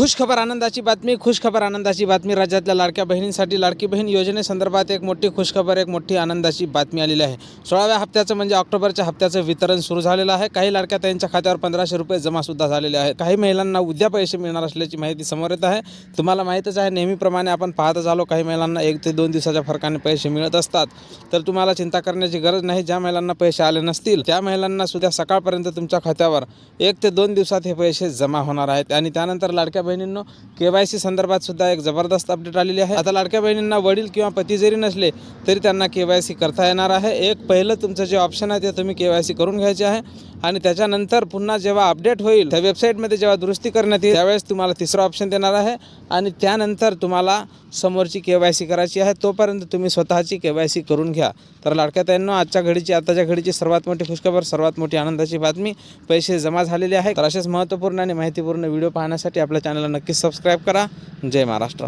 खुश खबर आनंदाची बातमी खुश खबर आनंदाची बातमी. राज्यातल्या लाडक्या बहिणींसाठी लाडकी बहीण योजनेसंदर्भात एक मोठी खुशखबर एक मोठी आनंदाची बातमी आलेली आहे. सोळाव्या हप्त्याचं म्हणजे ऑक्टोबरच्या हप्त्याचं वितरण सुरू झालेलं आहे. काही लाडक्या त्यांच्या खात्यावर पंधराशे रुपये जमासुद्धा झालेले आहे काही महिलांना उद्या पैसे मिळणार असल्याची माहिती समोर येत आहे. तुम्हाला माहीतच आहे नेहमीप्रमाणे आपण पाहतच आलो काही महिलांना एक ते दोन दिवसाच्या फरकाने पैसे मिळत असतात. तर तुम्हाला चिंता करण्याची गरज नाही ज्या महिलांना पैसे आले नसतील त्या महिलांना सुद्धा सकाळपर्यंत तुमच्या खात्यावर एक ते दोन दिवसात हे पैसे जमा होणार आहेत. आणि त्यानंतर लाडक्या बहिणींनो के वाय सी संदर्भात सुद्धा एक जबरदस्त अपडेट आलेली आहे. आता लाडक्या बहिणींना वडील किंवा पती जरी नसले तरी त्यांना के वाय सी करता येणार आहे. एक पहिलं तुमचं जे ऑप्शन आहे ते तुम्ही के वाय सी करून घ्यायचे आहे. आणि त्याच्यानंतर पुन्हा जेव्हा अपडेट होईल त्या वेबसाईटमध्ये जेव्हा दुरुस्ती करण्यात येईल त्यावेळेस तुम्हाला तिसरा ऑप्शन देणार आहे. आणि त्यानंतर तुम्हाला समोरची के वाय सी करायची आहे. तोपर्यंत तुम्ही स्वतःची के वाय सी करून घ्या. तर लाडक्या ताईंनो आजच्या घडीची आताच्या घडीची सर्वात मोठी खुशखबर सर्वात मोठी आनंदाची बातमी पैसे जमा झालेले आहे तर असेच महत्त्वपूर्ण आणि माहितीपूर्ण व्हिडिओ पाहण्यासाठी आपल्या चॅनल चॅनलला नक्कीच सबस्क्राईब करा. जय महाराष्ट्र.